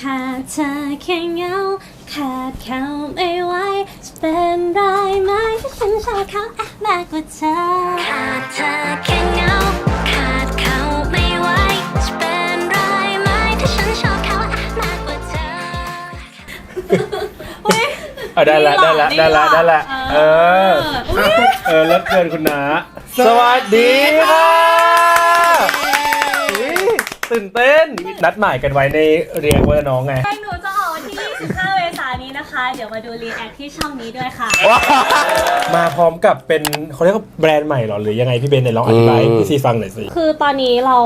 ขาดเธอแค่เหงา ขาดเขาไม่ไหวจะเป็นไรไหมถ้าฉันชอบเขาอะมากกว่าเธอ ขาดเธอแค่เหงา ขาดเขาไม่ไหวจะเป็นไรไหมถ้าฉันชอบเขาอะมากกว่าเธอ เอาได้ละได้ละได้ละได้ละเอออุ๊ยเออเลิศเกินคุณนาสวัสดีค่ะอุ๊ย ตื่นเต้น นัดหมายกันไว้ในเรียงว่าน้องไงหนูจะออกวันที่ 25 เมษายนนี้นะคะ เดี๋ยวมาดูรีแอคที่ช่องนี้ด้วยค่ะ มาพร้อมกับเป็นเขาเรียกว่าแบรนด์ใหม่เหรอหรือยังไงพี่เบนไหนลองอธิบายให้พี่ซีฟังหน่อยสิ คือตอนนี้เรา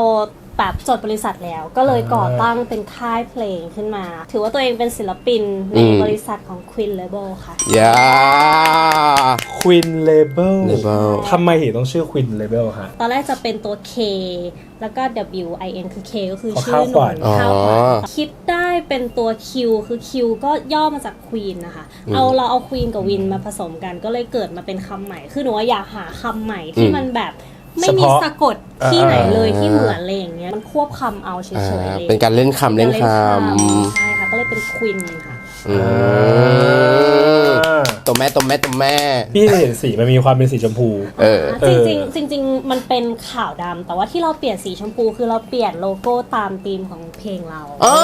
แบบจดบริษัทแล้ว ก็เลยก่อตั้งเป็นค่ายเพลงขึ้นมา ถือว่าตัวเองเป็นศิลปินในอืม บริษัทของ Queen Label ค่ะ อย่า Queen Label Label ทำไมถึงต้องชื่อ Queen Label ฮะ ตอนแรกจะเป็นตัว K แล้วก็ W I N คือ K ก็คืออ๋อชื่อข้าวหขวัญนูข้าวขวัญอ๋อคิดได้เป็นตัว Q คือ Q ก็ย่อมาจาก Queen นะคะ เอาเราเอา Queen กับ Win มาผสมกันก็เลยเกิดมาเป็นคำใหม่ คือหนูว่าอยากหาคำใหม่ที่มันแบบ ไม่มีเฉพาะสะกดที่ไหนเลยอ่าที่เหมือนอะไรอย่างเงี้ยมันควบคำเอาเฉยอ่าๆเลยเป็นการเล่นคำเล่นคใช่ค่ะก็เลยเป็นควินค่ะำอืม ตัวแม่ตัวแม่ตัวแม่ พี่เห็นสีมันมีความเป็นสีชมพู เออเอจอริงๆจริง ๆ มันเป็นขาวดำแต่ว่าที่เราเปลี่ยนสีชมพูคือเราเปลี่ยนโลโก้ตามธีมของเพลงเรา อ๋อ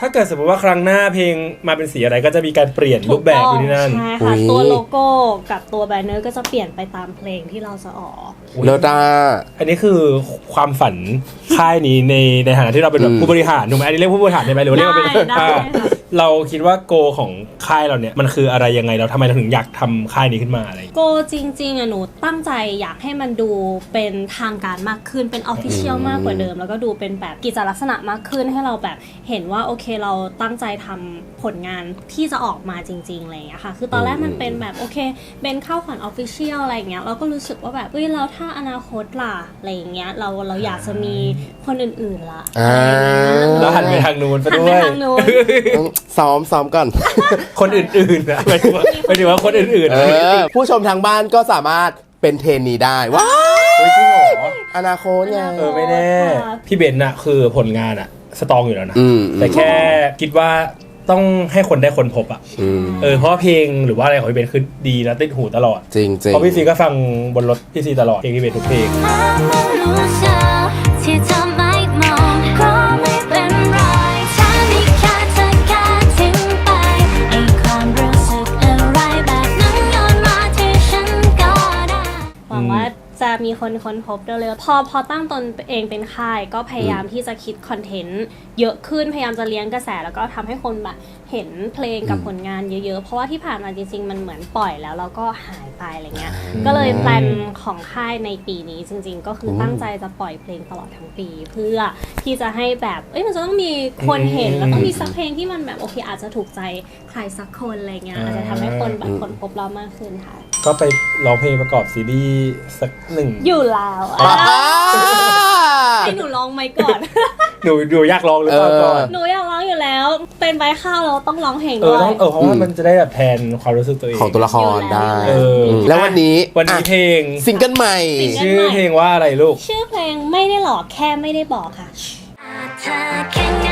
ถ้าเกิดสมมติว่าครั้งหน้าเพลงมาเป็นสีอะไรก็จะมีการเปลี่ยนรูปแบบดูที่นั่นใช่ค่ะ อุ๊ย ตัวโลโก้กับตัวแบนเนอร์ก็จะเปลี่ยนไปตามเพลงที่เราจะออก โลดาอันนี้คือความฝันค่ายนี้ในในฐานะที่เราเป็นแบอืบมผู้บริหารถูกไหมอันนี้เรียกผู้บริหารได้ไหมหรือว่าเรียกว่าเป็นได้ได้อ่าค่ะเราคิดว่าโกของค่ายเราเนี่ยมันคืออะไรยังไงเราทำไมเราถึงอยากทำค่ายนี้ขึ้นมาอะไรอย่างเงี้ยโกจริงๆอะหนูตั้งใจอยากให้มันดูเป็นทางการมากขึ้นเป็นออฟฟิเชียลอืมมากกว่าเดิม แล้วก็ดูเป็นแบบกิจลักษณะมากขึ้นให้เราแบบเห็นว่าโอเคเราตั้งใจทำผลงานที่จะออกมาจริงๆอะไรอย่างเงี้ยค่ะ คือตอนแรกมันเป็นแบบโอเคเป็นเข้าขวัญออฟฟิเชียลอะไรอย่างเงี้ยเราก็รู้สึกว่าแบบเฮ้ยแล้วถ้าอนาคตล่ะอะไรอย่างเงี้ยเราเราอยากจะมีคนอื่นๆล่ะอ่าแล้วหันไปทางนู้นไปหันด้ไปวย ทางนู้นต้องซ้อมซ้อมก่อน คนอื่นๆนะหมายถึงว่าหมายถึงว่าคนอื่นๆเอนะอ ผู้ชมทางบ้านก็สามารถเป็นเทรนนีได้ว้าเฮ้ยจริงเหรออนาคตไง เออไม่แน่ พี่เบนน่ะคือผลงานอะสตรองอยู่แล้วนะ อืม แต่แค่คิดว่า ต้องให้คนได้คนพบอะอืมเออเพราะว่าเพลงหรือว่าอะไรของพี่เบนคือดีแล้วติดหูตลอดจริงจริงเพราะพี่ซีก็ฟังบนรถพี่ซีตลอดเพลงพี่เบนทุกเพลงถ้ามันรู้เธอที่เธอ คนค้นพบเร็วๆพอพอตั้งตนเองเป็นค่าย ก็พยายามที่จะคิดคอนเทนต์เยอะขึ้นพยายามจะเลี้ยงกระแสแล้วก็ทำให้คนแบบเห็นเพลงกับผลงานเยอะๆ เพราะว่าที่ผ่านมาจริงๆ มันเหมือนปล่อยแล้วเราก็หายไปอะไรเงี้ย ก็เลยแพลนของค่ายในปีนี้จริงๆ ก็คือตั้งใจจะปล่อยเพลงตลอดทั้งปี เพื่อที่จะให้แบบ เอ้ยมันจะต้องมีคนเห็นอืมแล้วต้องมีสักเพลงที่มันแบบโอเคอาจจะถูกใจใครสักคนอะไรเงี้ยอ่าอาจจะทำให้คนแบบคนพบเรามากขึ้นค่ะ ก็ไปร้องเพลงประกอบซีรีส์สักหนึ่ง อยู่แล้วอ่าให้หนูร้องไหมก่อน หนูดูอยากร้องหรือเปล่าเออก่อน หนูอยากร้องอยู่แล้ว เป็นใบข้าวเราต้องร้องเพลงเอด้อวย ต้องเออเพราะว่ามันจะได้แบบแทนความรู้สึกตัวเองของตัวละครได้ เออมแล้ววันนี้วันนี้อะเพลงซิงเกิลใหม่ ซิงเกิล ชื่อเพลงว่าอะไรลูก ชื่อเพลงไม่ได้หลอกแค่ไม่ได้บอกค่ะ เธอแค่เงาขา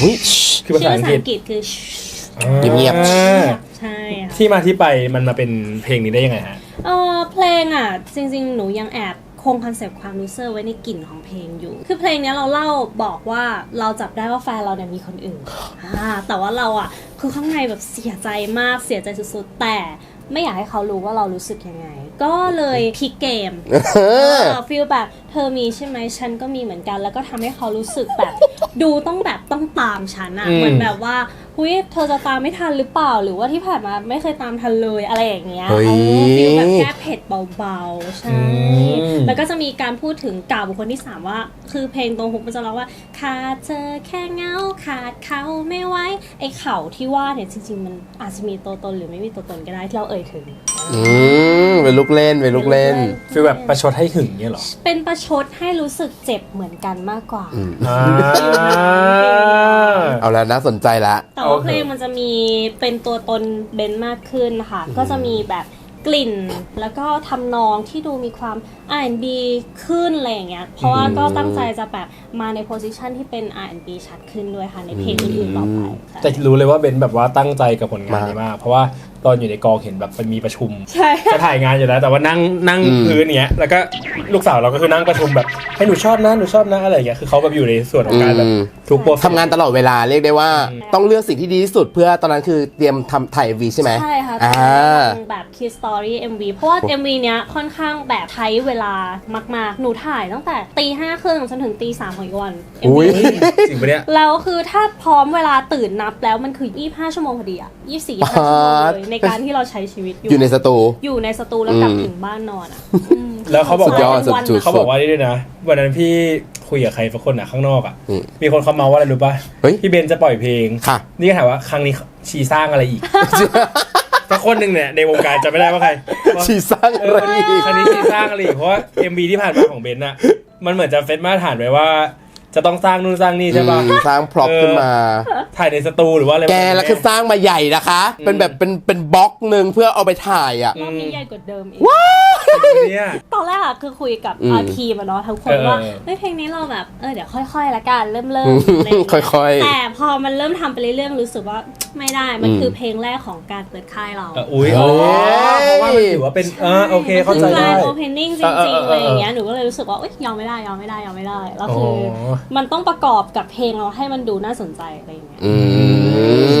ดเธออุ๊ยคือภาษาอังกฤษคือ เงียบอ่าใช่ค่ะ ที่มาที่ไปมันมาเป็นเพลงนี้ได้ยังไงฮะ เออเพลงอะ จริงๆ หนูยังแอบคงคอนเซปต์ความรู้สึกไว้ในกลิ่นของเพลงอยู่ คือเพลงเนี้ยเราเล่าบอกว่าเราจับได้ว่าแฟนเราเนี่ยมีคนอื่นอ่าแต่ว่าเราอะคือข้างในแบบเสียใจมากเสียใจสุดๆ แต่ ไม่อยากให้เขารู้ว่าเรารู้สึกยังไง ก็เลยพลิกเกมเออฟีลแบบเธอมีใช่ไหมฉันก็มีเหมือนกัน แล้วก็ทำให้เขารู้สึกแบบ ดูต้องแบบต้องตามฉันอะอืมเหมือนแบบว่า หุยเธอจะตามไม่ทันหรือเปล่า หรือว่าที่ผ่านมาไม่เคยตามทันเลยอะไรอย่างเงี้ยเฮ้ยเออฟีลแบบแก้เผ็ดเบาๆใช่ อืม แล้วก็จะมีการพูดถึงกล่าวบุคคลที่สามว่า คือเพลงตรงฮุกมันจะร้องว่าขาดเธอแค่เงาขาดเขาไม่ไหวไอ้เขาที่ว่าเนี่ยจริงๆ มันอาจจะมีตัวตนหรือไม่มีตัวตนก็ได้ที่เราเอ่ยถึง อืมเป็นลูกเล่นเป็นลูกเล่น ฟีลแบบประชดให้หึงเนี่ยเหรอเป็นประชดให้รู้สึกเจ็บเหมือนกันมากกว่าอ่า เอาแล้วน่าสนใจละ แต่โอว่าเคเพลงมันจะมีเป็นตัวตนเบนมากขึ้นค่ะก็จะมีแบบกลิ่น แล้วก็ทำนองที่ดูมีความ R&B ขึ้นอะไรอย่างเงี้ย เพราะว่าก็ตั้งใจจะแบบมาในโพสิชันที่เป็น R&B ชัดขึ้นด้วยค่ะในเพลงอื่นๆต่อไปค่ะ แต่รู้เลยว่าเบนแบบว่าตั้งใจกับผลงานนี้มาก เพราะว่าตอนอยู่ในกองเห็นแบบมันมีประชุมใช่ จะถ่ายงานอยู่แล้ว แต่ว่านั่งนั่งอืมพื้นเนี้ยแล้วก็ลูกสาวเราก็คือนั่งประชุมแบบให้หนูชอบนะหนูชอบนะอะไรอย่างเงี้ยคือเขาแบบอยู่ในส่วนของการแบบอืมทุกโปรเซส ทำงานตลอดเวลาเรียกได้ว่าต้องเลือกสิ่งที่ดีที่สุดเพื่อตอนนั้นคือเตรียมทำถ่ายวีใช่ไหมใช่ค่ะอ่าเป็นแบบคิดสตอรี่ MV เพราะว่า MV เนี้ยค่อนข้างแบบใช้เวลามากๆ หนูถ่ายตั้งแต่ตีห้าครึ่งจนถึงตีสามของอีกวัน MV อุ้ยเฮ้ยจริงปะเนี่ย แล้วคือถ้าพร้อมเวลาตื่นนับแล้วมันคือ 25 ชั่วโมงพอดีอะ24 25ชั่วโมงเลยในการที่เราใช้ชีวิตอยู่ในสตู อยู่ในสตูแล้วกลับอืมถึงบ้านนอนอะอืมแล้วเขาบอก สุดยอดเป็นวันสุดอะเขาบอกว่านี่ด้วยนะ วันนั้นพี่คุยกับใครสักคนอะข้างนอกอะ อืมมีคนเขาเมาว่าอะไรรู้ป่ะ เฮ้ยพี่เบนจะปล่อยเพลง ค่ะ นี่ก็ถามว่าครั้งนี้ชีสร้างอะไรอีก สักคนหนึ่งเนี่ยในวงการจะไม่ได้ว่าใครว่าชีสร้างเออะไรออีกครั้งนี้ชีสร้างอะไรอีกเพราะว่า MV ที่ผ่านมาของเบนอะมันเหมือนจะเฟซมาตรฐานไว้ว่า จะต้องสร้างนู่นสร้างนี่ใช่ป่ะอืมสร้างพร็อพเออ ขึ้นมา ถ่ายในสตูหรือว่าอะไรแกแล้วคือสร้างมาใหญ่นะคะ เป็นแบบเป็นเป็นบล็อกหนึ่งเพื่อเอาไปถ่ายอะ รอบนี้ใหญ่กว่าเดิมอีก เนี่ย ตอนแรกอะคือคุยกับอืมอ่าทีมอะเนาะทั้งคนเออ ว่าเออเฮ้ยเพลงนี้เราแบบเออเดี๋ยวค่อยๆละกันเริ่มเริ่มอืมอะไรอย่างเงี้ค่อยๆแต่พอมันเริ่มทำไปเรื่อยๆรู้สึกว่าไม่ได้มันอืมคือเพลงแรกของการเปิดค่ายเราเอออุ้ยอ๋อเพราะว่ามันถือว่าเป็นเออโอเคเข้าใจได้โอเพนนิ่งจเออริงเออๆเอออะไรอย่างเงี้ยหนูก็เลยรู้สึกว่าเอ้ยยอมไม่ได้ยอมไม่ได้ยอมไม่ได้แล้วคือออมันต้องประกอบกับเพลงเราให้มันดูน่าสนใจอะไรอย่างเงี้ยอื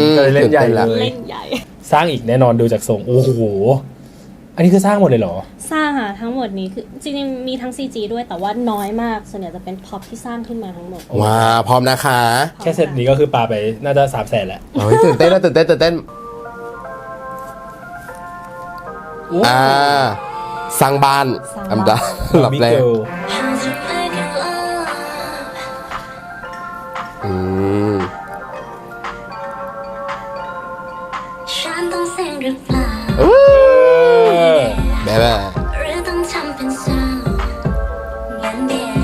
มก็เลยเล่นใหญ่เลยเล่นใหญ่ สร้างอีกแน่นอนดูจากทรงโอ้โห อันนี้คือสร้างหมดเลยเหรอ สร้างค่ะทั้งหมดนี้คือจริงๆมีทั้ง CG ด้วยแต่ว่าน้อยมากส่วนใหญ่จะเป็นพ็อปที่สร้างขึ้นมาทั้งหมดว้าวพร้อมนะคะแค่เซตนี้ก็คือปาไปน่าจะสามแสนแหละโอ้ยตื่นเต้นนะตื่นเต้นตื่นเต้นอ่าสร้างบ้านสร้างอัมบ้านดาหลับแรก How to อืมฉันต้องเสี่ยงหรือเปล่าเออแบบว่าหรือต้องทำเป็นเศร้างั้นเดียว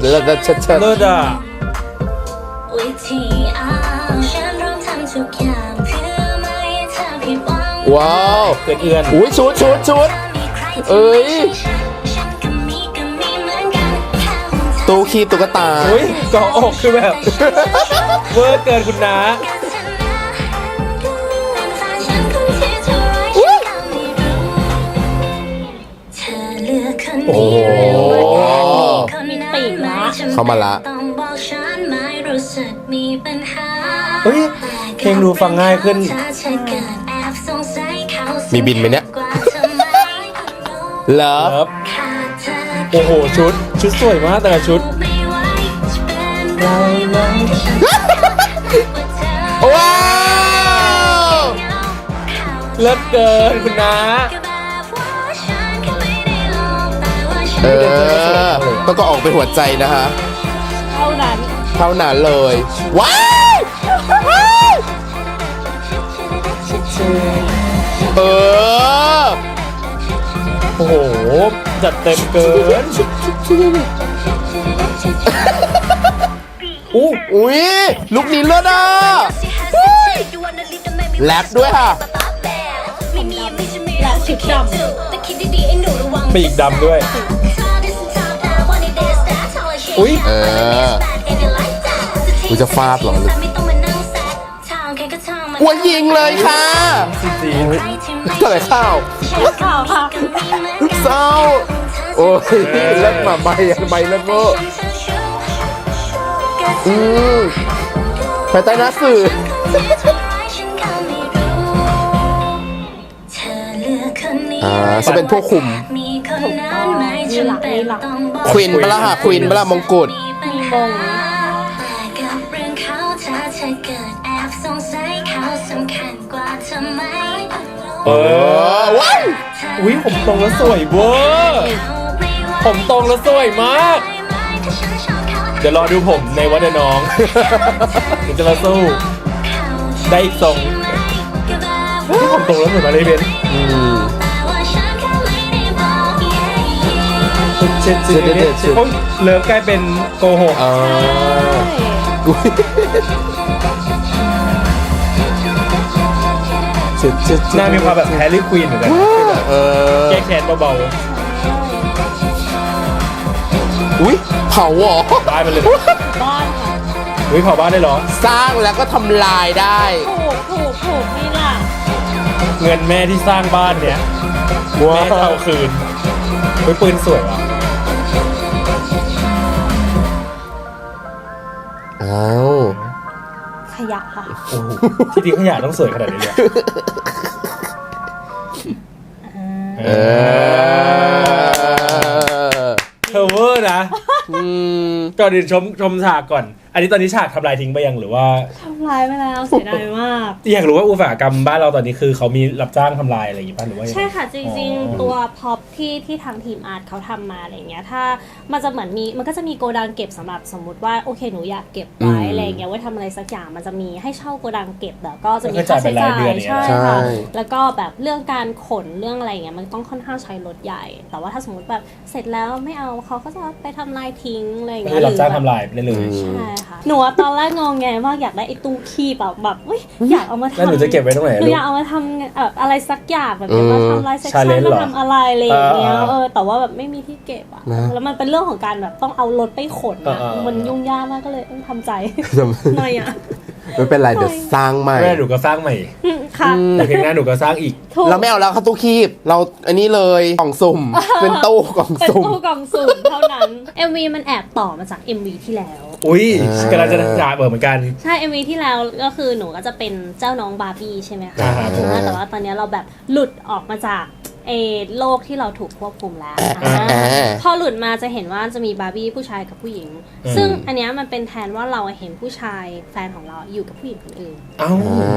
เดี๋ยวเราจะเชิดเชิดเลิศอะวิธีเอาฉันพร้อมทำทุกอย่างเพื่อไม่ให้เธอผิดหวังว้าวเกินเอื้อนอุ้ยชุดชุดชุดมีใครเอ้ย ตู้คีบตุ๊กตา อุ้ยเกาะอกคือแบบ เวอร์เกินคุณน้าโอ้โหมีติ่งละเข้ามาละต้องบอกฉันไม่รู้สึกมีปัญหาเฮ้ยเพลงดูฟังง่ายขึ้น มีบินไหมเนี่ย เลิฟครับ โอ้โหชุด ชุดสวยมากแต่ละชุด ว้าวเลิศเกินคุณน้าเออต้องก็ออกเป็นหัวใจนะคะ เท่านั้น เท่านั้นเลย ว้าว โอ้โห จัดเต็มเกิน อู้อุ้ยลุกนี้เลิศอะแรปด้วยค่ะและชุดดำปีกดำด้วย อุ๊ยเอออุ๊ยจะฟาดเหรออ้วนยิงเลยค่ะซีจีเท่าไหร่ข้าว ข่าวค่ะเศร้าโอ้ยเล่นมาใบอันใบเล่นเวอร์อืมภายใต้หน้าสื่ออ่าเขาเป็นผู้คุมควีนเปะล่าค่ะควีนเปะล่ามงกุฎมีมงกับเรื่องเขาถ้าเธอเกิดแอบสงสัยเขาสำคัญกว่าเธอไหม เอเอออว้าวอุ้ยผมตรงแล้วสวยเวอร์ผมตรงแล้วสวยมาก เดี๋ยวรอดูผมในวันเดอน้องเดี๋ยวจะมาสู้ได้อีกทรงที่ผมตรงแล้วสวยมากเลยเบนอืมเช็ดเช็ดเช็ดเช็ดเลิฟกลายเป็นโกหกอ่าอุ๊ยชุดชุดหน้ามีความแบบแฮร์รี่ควีนเหมือนกันเออแก้แค้นเบาอุ้ยเผาเหรอๆบ้านมันเลยบ้านค่ะวิเผาบ้านได้เหรอ สร้างแล้วก็ทำลายได้ ถูกถูกถูกนี่ล่ะเงินแม่ที่สร้างบ้านเนี่ยว้าแม่จะเอาคืนเฮ้ยปืนสวยว่ะ ขยะค่ะ โอ้โหที่ทิ้งขยะต้องสวยขนาดนี้เลยเออเธอเวอร์นะ อืมก่อนอื่นชมชมฉากก่อน อันนี้ตอนนี้ฉากทำลายทิ้งไปยังหรือว่า ทำลายไปแล้วเสียดายมาก อยากรู้ว่าอุตสาหกรรมบ้านเราตอนนี้คือเขามีรับจ้างทำลายอะไรอย่างงี้ป่ะหรือว่ายังไง ใช่ค่ะจริงอ๋อๆตัวพ็อปที่ที่ทางทีมอาร์ตเขาทำมาอะไรเงี้ยถ้ามันจะเหมือนมีมันก็จะมีโกดังเก็บสำหรับสมมติว่าโอเคหนูอยากเก็บไว้อืมอะไรเงี้ยไว้ทำอะไรสักอย่างมันจะมีให้เช่าโกดังเก็บแล้วก็จะมีก็จ่าค่ายใช้เป็นรายจ่าเดือยนอย่างเงี้ยใช่ค่ะใช่ แล้วก็แบบเรื่องการขนเรื่องอะไรเงี้ยมันต้องค่อนข้างใช้รถใหญ่ แต่ว่าถ้าสมมติแบบเสร็จแล้วไม่เอาเขาก็จะไปทำลายทิ้งอะไรก็เงี้ยคือรับจ้างหอแบบทำลายได้เลย ใช่ค่ะหนูอะตอนแรกงงแงมากอยากได้ไอ้ตู้คีบแบบแบบเฮ้ยอยากเอามาทำแล้วหนูจะเก็บไว้ตรงไหนหนูลูก อยากเอามาทำเอ่ออะไรสักอย่างแบบนี้อืมมาทำลายเซ็กชัน Challenge มาเหรอทำอะไรอะไรอย่างเงี้ยอ่าเออแต่ว่าแบบไม่มีที่เก็บอะนะ แล้วมันเป็นเรื่องของการแบบต้องเอารถไปขนอะอ่าๆมันยุ่งยากมากก็เลยต้องทำใจหน่อยอะไม่เป็นไรเดี๋ยวสร้างใหม่ แม่หนูก็สร้างใหม่อืมค่ะแต่เพลงหน้าหนูก็สร้างอีก ถูกเราไม่เอาแล้วเข้าตู้คีบ เราอันนี้เลยกล่องสุ่ม เป็นตู้กล่องเป็นสุ่ม ตู้กล่องสุ่มเท่านั้น MV มันแอบต่อมาจาก MV ที่แล้ว อุ้ยอ่ากำลังจะด่าเบิดเหมือนกัน ใช่ MV ที่แล้วก็คือหนูก็จะเป็นเจ้าน้องบาร์บี้ใช่ไหมคะอ่าครับผมอ่าแต่ว่าตอนนี้เราแบบหลุดออกมาจากเออโลกที่เราถูกควบคุมแล้วอ่าอ่าอ่าพอหลุดมาจะเห็นว่าจะมีบาร์บี้ผู้ชายกับผู้หญิงอืมซึ่งอันเนี้ยมันเป็นแทนว่าเราเห็นผู้ชายแฟนของเราอยู่กับผู้หญิงคนอื่นเอ้าอ่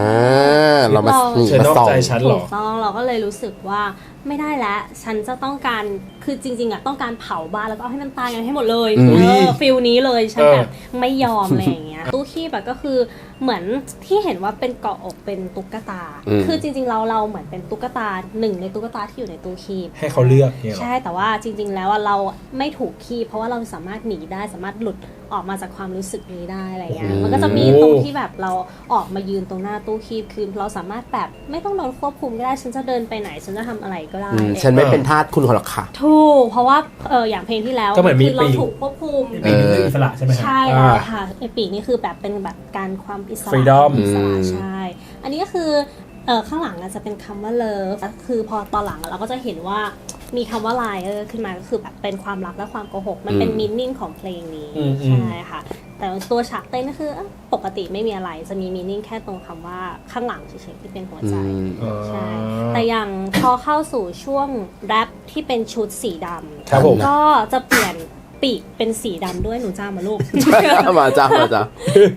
าเรามานี่เธอนมาอกส่องใจฉันเหรถูอกต้องเราก็เลยรู้สึกว่าไม่ได้แล้วฉันจะต้องการคือจริง ๆอะต้องการเผาบ้านแล้วก็เอาให้มันตายกันให้หมดเลยอืม เออฟิลนี้เลยฉันเออแบบไม่ยอมอะไรอย่างเงี้ยตู้คีบอะก็คือเหมือนที่เห็นว่าเป็นเกาะอกเป็นตุ๊กตา อืม คือจริง ๆ เราเราเหมือนเป็นตุ๊กตาหนึ่งในตุ๊กตาที่อยู่ในตู้คีบ ให้เขาเลือกเนี่ยเหรอ ใช่แต่ว่าจริง ๆ แล้วอะเราไม่ถูกคีบเพราะว่าเราสามารถหนีได้สามารถหลุดออกมาจากความรู้สึกนี้ได้อะไรเงี้ยอืมมันก็จะมีตรงที่แบบเราออกมายืนตรงหน้าตู้คีบคือเราสามารถแบบไม่ต้องโดนควบคุมก็ได้ฉันจะเดินไปไหนฉันจะทำอะไรก็ได้อืมฉันไม่เป็นทาสคุณหรอกค่ะ ถูกเพราะว่าเอออย่างเพลงที่แล้วก็เหมือนมีคือเราปีก ถูกควบคุมปีนี้คืออิสระใช่ไหมครับ ใช่อ่าแล้วค่ะไอปีกนี่คือแบบเป็นแบบการความอิสระ Freedom อิสระอืมใช่ อันนี้ก็คือเออข้างหลังอะจะเป็นคำว่า love คือพอตอนหลังอะเราก็จะเห็นว่ามีคำว่า lie เออขึ้นมาก็คือแบบเป็นความรักและความโกหก มันเป็นอืม มินนิ่งของเพลงนี้ อืมอืม ใช่ค่ะ แต่ตัวฉากเต้นก็คือเอ้าปกติไม่มีอะไรจะมีมินนิ่งแค่ตรงคำว่าข้างหลังเฉยๆที่เป็นหัวใจอืมใช่แต่อย่างพอเข้าสู่ช่วงแรปที่เป็นชุดสีดำครับผมก็จะเปลี่ยนปีกเป็นสีดำด้วยหนูจ้ามาลูกมาจ้ามาจ้า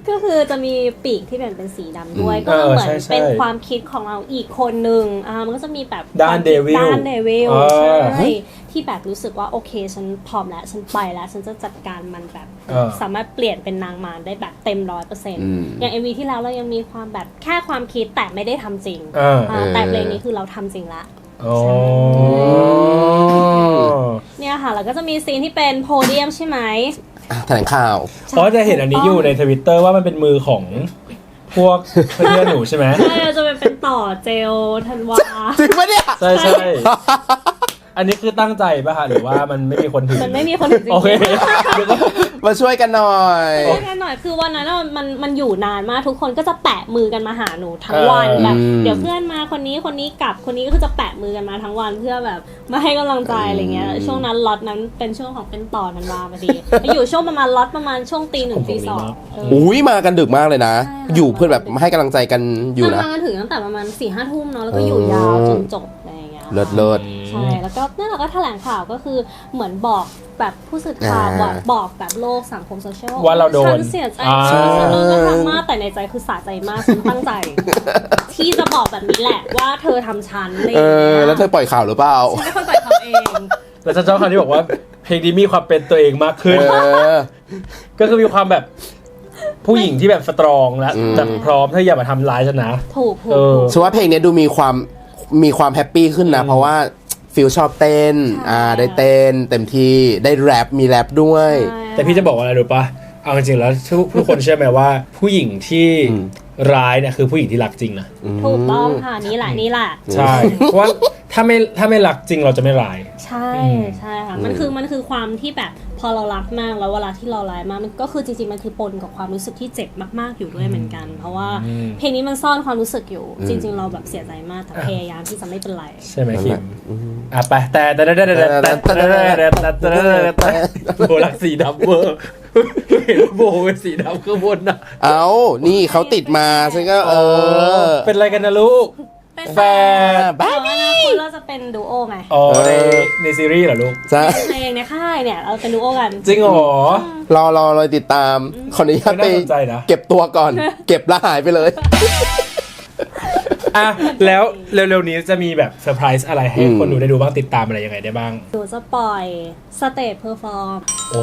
ก็คือจะมีปีกที่เป็นเป็นสีดำด้วยอืมก็เหมือนเออใช่ใช่เป็นความคิดของเราอีกคนหนึ่งอ่ามันก็จะมีแบบด้านควมคิ Devil ด้านเดวิลเออใช่ ที่แบบรู้สึกว่าโอเคฉันพร้อมแล้วฉันไปแล้วฉันจะจัดการมันแบบเออ สามารถเปลี่ยนเป็นนางมารได้แบบเต็มร้อยเปอร์เซ็นต์อืม อย่างเอวีที่แล้วเรายังมีความแบบแค่ความคิดแต่ไม่ได้ทำจริงอ่าอ่าแต่เพลงนี้คือเราทำจริงละอ๋อเนี่ยค่ะ แล้วก็จะมีซีนที่เป็นโพเดียมใช่ไหมแถลงข่าว เพราะจะเห็นอันนี้อยู่ในทวิตเตอร์ว่ามันเป็นมือของพวกเพื่อนๆหนูใช่ไหมใช่เราจะเป็นเป็นต่อเจลธันวา จริงปะเนี่ย ใช่ใช่ อันนี้คือตั้งใจป่ะคะหรือว่ามันไม่มีคนถือมันไม่มีคนถึงจริงโอเคเดี๋ยวก็มาช่วยกันหน่อยช่วยกันหน่อยคือวันนั้นน่ะมันมันอยู่นานมากทุกคนก็จะแปะมือกันมาหาหนูทั้งวันเออ แบบอืม เดี๋ยวเพื่อนมาคนนี้คนนี้กลับคนนี้ก็คือจะแปะมือกันมาทั้งวันเพื่อแบบมาให้กำลังใจอะไรเงี้ยช่วงนั้นล็อตนั้นเป็นช่วงของเป็นต่อธันวาพอดีอยู่ช่วงประมาณล็อตประมาณช่วงตีหนึ่งตีสองเออ อุ้ยมากันดึกมากเลยนะ ใช่ค่ะอยู่เพื่อนแบบให้กำลังใจกันอยู่นะ ทำงานถึงตั้งแต่ประมาณสี่ห้าทุ่มเนาะแล้วก็อยู่ยาวจนจบอะไรอย่าง เงี้ยเลิศเลิศ ใช่ แล้วก็นั่นเราก็แถลงข่าวก็คือเหมือนบอกแบบผู้สื่อข่าวอ่าบอกบอกแบบโลกสังคมโซเชียลว่าเราโดนฉันเสียใจอ่า ฉันโดนกระทำมากแต่ในใจคือสะใจมากฉันตั้งใจ ที่จะบอกแบบนี้แหละว่าเธอทำฉันอะไรอเอย่างเงี้อยแล้วเธอปล่อยข่าวหรือเปล่า ฉันไม่ค่อยปล่อยเขาเอง แล้วฉันชอบคำที่บอกว่า เพลงนี้มีความเป็นตัวเองมากขึ้น เออ ก็คือมีความแบบผู้หญิงที่แบบสตรองและอืมจะพร้อมถ้าอย่ามาทำร้ายฉันนะ ถูกถูเอกอ ถูก ฉันว่าเพลงนี้ดูมีความ มีความแฮปปี้ขึ้นนะอืมเพราะว่าฟิลชอบเต้นใช่อ่า ได้เต้น เต็มที่ได้แรปมีแรปด้วย แต่พี่จะบอกว่าอะไรรู้ปะเอาจริงๆแล้วทุกทุกคนเชื่อไหมว่า ผู้หญิงที่อืมร้ายเนี่ยคือผู้หญิงที่รักจริงนะถูกต้องค่ะนี่แหละนี่แหละใช่เพราะว่าถ้าไม่ถ้าไม่รักจริงเราจะไม่ร้าย ใช่อืมใช่ค่ะมันคือมันคือความที่แบบพ อเรารักมากแล้วเวลาที่เราร้ายมากมันก็คือจริงๆมันคือปนกับความรู้สึกที่เจ็บมากๆอยู่ด้วยเหมือนกัน เพราะว่าอืม เพลงนี้มันซ่อนความรู้สึกอยู่ จริง ๆ เราแบบเสียใจมากแต่พยายามที่จะไม่เป็นไรใช่ไหมนั่นคิแหมละอืมอะไปแต่แต่แต่แต่แต่แต่แต่แต่แต่โบรักสีดำเวอร์เห็นโบเป็นสีดำข้างบนนะเอานี่เขาติดมาฉันก็เออ เป็นอะไรกันนะลูก เป็นแฟนบ้าแต่ว่าอนาคตเราจะเป็นดูโอไงอ๋อในในซีรีส์เหรอลูกจ้าเพลงในค่ายเนี่ย เราเป็นดูโอกัน จริงเหรอ รอรอรอติดตาม ขออนุญาตไปน่าสนใจนะเก็บตัวก่อน เก็บแล้วหายไปเลย อะแล้วเร็วๆนี้จะมีแบบเซอร์ไพรส์อะไรให้อืมคนดูได้ดูบ้างติดตามอะไรยังไงได้บ้าง หนูจะปล่อยสเตจเพอร์ฟอร์ม โอ้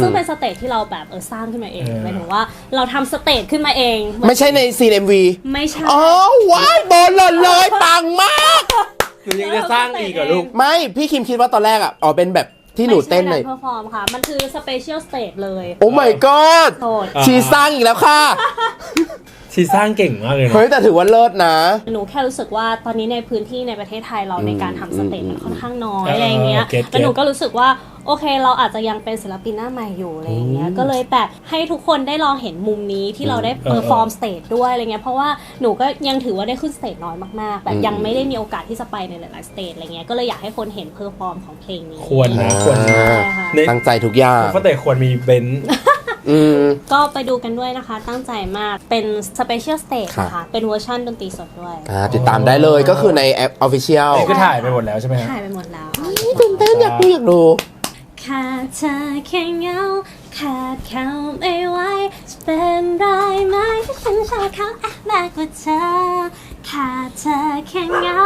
ซึ่งเป็นสเตจที่เราแบบเออสร้างขึ้นมาเองเออ หมายถึงว่าเราทำสเตจขึ้นมาเองไม่ใช่ในซีนเอ็มวีไม่ใช่อ๋อว้ายบอลหล่นเลยปังมาก หนูยังจะสร้างอีกเหรอลูก ไม่พี่คิมคิดว่าตอนแรกอะอ๋อเป็นแบบที่หนูเต้นเลยเพอร์ฟอร์มค่ะ มันคือสเปเชียลสเตจเลยโอ้ my god โสด อ่า ชีสร้างอีกแล้วค่ะ ชีสร้างเก่งมากเลยนะ เฮ้ยแต่ถือว่าเลิศนะ หนูแค่รู้สึกว่าตอนนี้ในพื้นที่ในประเทศไทยเราในการทำสเตจมันค่อนข้างน้อยเออออะไรอย่างเงี้ยเก็ตแล้วหนูเก็ตก็รู้สึกว่าโอเค เราอาจจะยังเป็นศิลปินหน้าใหม่อยู่อะไรอย่างเงี้ยก็เลยแบบให้ทุกคนได้ลองเห็นมุมนี้ที่เราได้เ e อร์ฟอร์มสเตจด้วยอะไรเงี้ยเพราะว่าหนูก็ยังถือว่าได้ขึ้นสเตจน้อยมากๆแบบยังไม่ได้มีโอกาสที่จะไปในหลายๆสเตจอะไรเงี้ยก็เลยอยากให้คนเห็นเพอร์ฟอร์มของเพลงนี้ควรนะควรนะ ใช่ค่ะ ในตั้งใจทุกอย่างก็แต่ควรมีเบนซ์ อืม ก็ไปดูกันด้วยนะคะ ตั้งใจมากเป็นสเปเชียลสเตจครับนะคะเป็นเวอร์ชันดนตรีสดด้วยอ่าติดตามได้เลยก็คือในแอป Official นี่ก็ถ่ายไปหมดแล้วใช่ไหมฮะ ถ่ายไปหมดแล้ว ตื่นเต้นอยากดูอยากดู ขาดเธอแค่เงาขาดเขาไม่ไหวจะเป็นไรไหมถ้าฉันชอบเขาอะมากกว่าเธอขาดเธอแค่เงา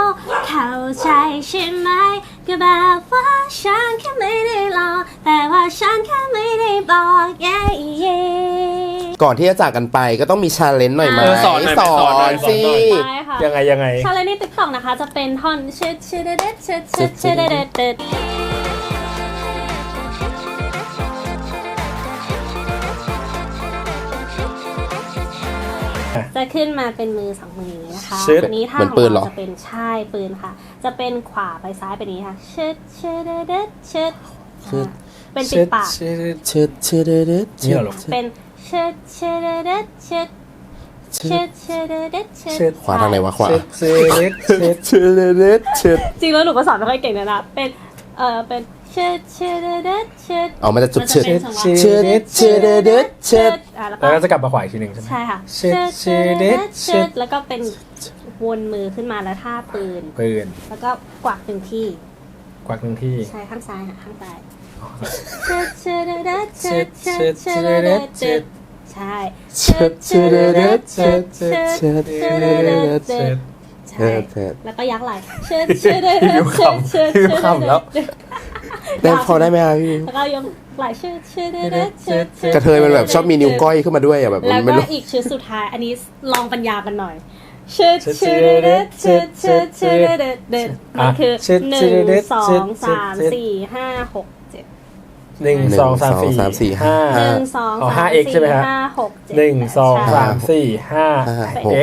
เข้าใจใช่ไหม ก็แบบว่าฉันแค่ไม่ได้รอ แต่ว่าฉันแค่ไม่ได้บอกเย้เย้ก่อนที่จะจากกันไปก็ต้องมีชาเลนจ์หน่อยไหมเออสอนหน่อยสอสอนหน่อยนสอนสิหน่อยได้ค่ะ ยังไงยังไง ชาเลนจ์ในติ๊กต็อกนะคะ จะเป็นท่อนชิดชิดเด็ดชิดชิดชิดเด็ดเด็ด จะขึ้นมาเป็นมือสองมืออย่างนี้นะคะชิดอันนี้ท่าเหมือนของปืนเหรอเราจะเป็นใช่ปืนค่ะ จะเป็นขวาไปซ้ายไปนี้ค่ะชิดชิดเด็ดชิดอ่าเป็นปิดปาก เช็ดเชิดเชิดเด็ดนี่เหรอเป็นชิดชิดเด็ดชิดชิดชิดเด็ดชิดเช็ดขวาทางไหนวะขวา เช็ดเช็ดเช็ดเชิดเด็ดเชิดจริงแล้วหนูก็สอนไม่ค่อยเก่งนะนะ เป็น เออเป็น เชิดเชิดเด็ดเชิดอ๋อมันจะจุดมันเชิดเป็นจังหวะเชิดเชิดเด็ดเชิด อะแล้วแล้วก็ก็จะกลับมาขวาอีกทีหนึ่งใช่ไหม ใช่ค่ะเชิดเชิดเด็ดเชิเชิดดแล้วก็เป็นวนมือขึ้นมาแล้วท่าปืน ปืนแล้วก็กวักหนึ่งที่กวักหนึ่งที่ใช่ข้างซ้ายค่ะข้างซ้ายเชิดเชิดเด็ดเชิดเชิดเชิดเด็ดเชิดใช่เชิดเชิดเด็ดเชิดเชิดเชิดเชิดเด็ดเชิด ใช่เชิดแล้วก็ยักไหล่เชิดเชิดเด็ดพี่เชิดขำเชิดพี่เชิดขำแล้วได้พอได้ไหมครับพี่ แล้วก็ยกไหล่เชิดเชิดเด็ดเชิดเชิดกระเทยมันแบบชอบมีนิ้วก้อยขึ้นมาด้วยอะแบบแล้วไม่ก็รู้ อีกชุดสุดท้าย อันนี้ลองปัญญากันหน่อยเชิดเชิดเด็ดเชิดเชิดเชิดเด็ดเด็ดมันคือหนึ่งสองสามสี่ห้าหกเจ็ดหนึ่งสองสามสี่สามสี่ห้า หนึ่งสองอ๋อสามห้า x ใช่ไหมสี่ฮะ ห้าหกเจ็ดหนึ่งสองใช่สามสี่ห้า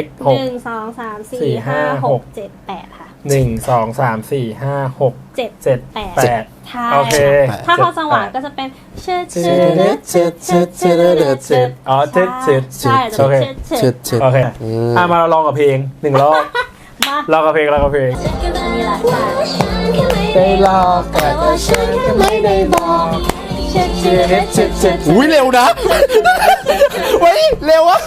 x หหก นึ่งสองสามสี่สี่ห้าห้าหหก กเจ็ดแปดค่ะ หนึ่งสองสามสี่ห้าหกเจ็ดเจ็ดแปดแปดใช่โอเค ถ้าเข้าจังหวะก็จะเป็นเชิดเชิดเด็ดเชิดเชิดเชิดเด็ดเชิดอ๋อเชิดเชิดใช่จะโอเคเป็นเชิดเชิดเชิดเชิดโอเคอืมอะมาเราลองกับเพลงหนึ่งรอบมาลองกับเพลงลองกับเพลงนี่แหละใช่ได้ลอกแต่ว่าฉันก็ไม่ได้บอกเชิดเชิดเด็ดเชิดเชิดอุ้ยเร็วนะเฮ้ยเร็ววะ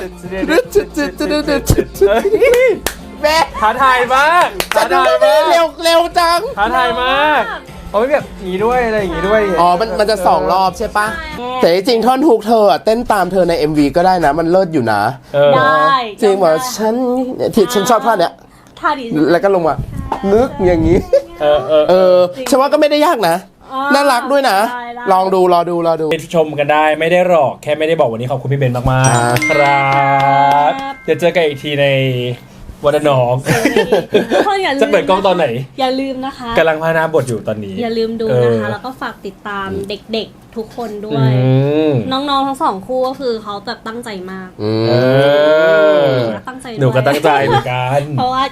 เชิดเชิดเชิดเชิดเชิดเชิดเชิดแม่ท้าทายมากท้าทายมากเร็วเร็วจังท้าทายมากเอาไม่แบบอย่างนี้ด้วยอะไรอย่างนี้ด้วยอ๋อมันมันจะสองรอบใช่ปะแต่จริงๆท่อนฮุกเธออะเต้นตามเธอใน MV ก็ได้นะ มันเลิศอยู่นะเออได้จริงว่าฉันเนี่ยที่ฉันชอบท่อนเนี้ยท่าดีแล้วก็ลงมานึกอย่างนี้ เออเออเออฉันว่าก็ไม่ได้ยากนะน่ารักด้วยนะได้ได้ลองดู รอดู รอดูไปชมกันได้ไม่ได้หรอกแค่ไม่ได้บอกวันนี้ขอบคุณพี่เบนมากอ่าๆครับ เดี๋ยวเจอกันอีกทีใน วัดน้องเพราะอย่าลืมจะเปิดกล้องตอนไหน อย่าลืมนะคะกำลังพานาบทอยู่ตอนนี้ อย่าลืมดูเอนะอคะ แล้วก็ฝากติดตามเด็กๆ ทุกคนด้วอืยมน้องๆทั้งสองคู่ก็คือเขาแบบตั้งใจมากอืมเออตั้งใจด้วยหนูก็ตั้งใจเหมือนกัน เพราะว่า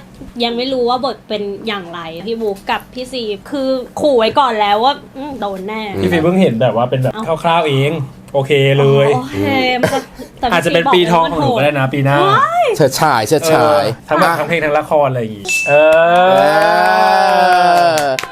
ยังไม่รู้ว่าบทเป็นอย่างไร พี่บุ๊กกับพี่ซีคือขู่ไว้ก่อนแล้วว่าอืมโดนแน่ พี่ฟิล์มเพิ่งเห็นแบบว่าเป็นแบบคร่าวๆเอง โอเคเลย โอเคมันจะแต่อาจจะเป็นปีทองของหนูก็ได้นะปีหน้าเฉิดฉายเฉิดฉายเออทั้งแบบทั้งเพลงทั้งละครอะไรอย่างงี้ เอเออ อ